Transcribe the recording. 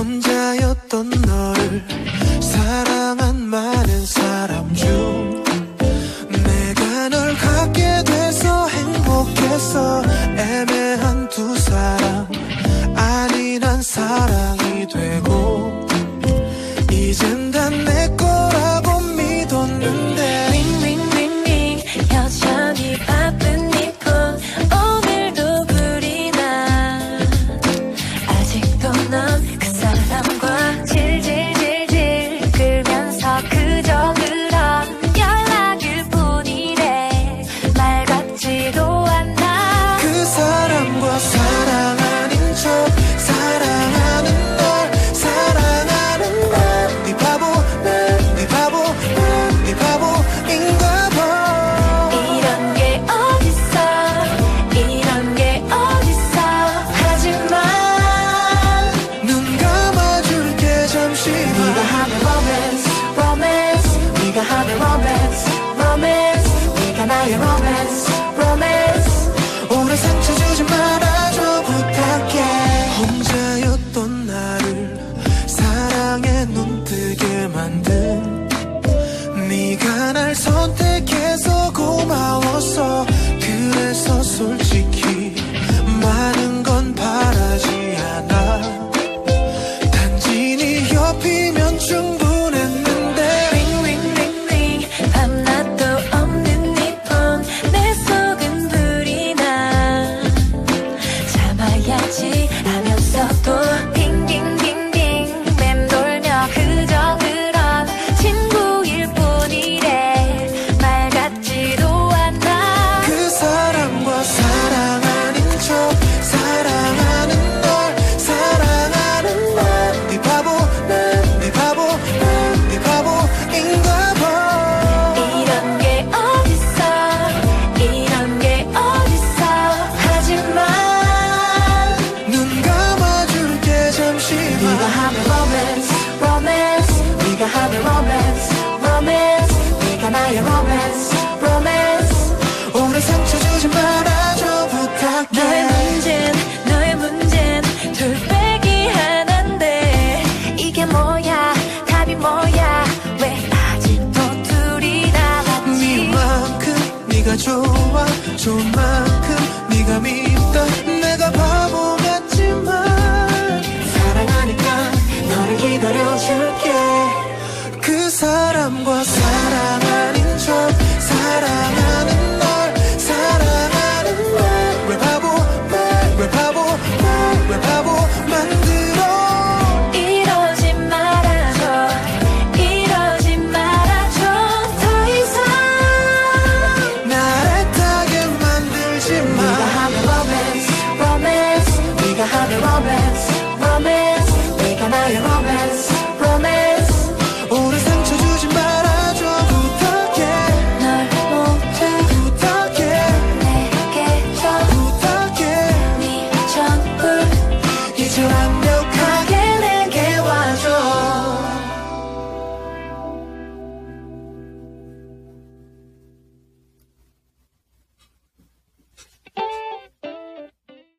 혼자였던 너 몰랐던 나를 사랑에 눈뜨게 만든 네가 날 선택해서 고마웠어 그래서 솔직히 많은 건 바라지 않아. 네가 하는 romance romance. 네가 나의 romance romance. 우리 상처 주지 말아줘 부탁해. 너의 문젠 너의 문젠 돌빼기 하나인데 이게 뭐야? 답이 뭐야? 왜 아직도 둘이 남았지? 네만큼 네가 좋아 좋은 만큼 네가 믿다 내가 바보 같지만 마음과 till I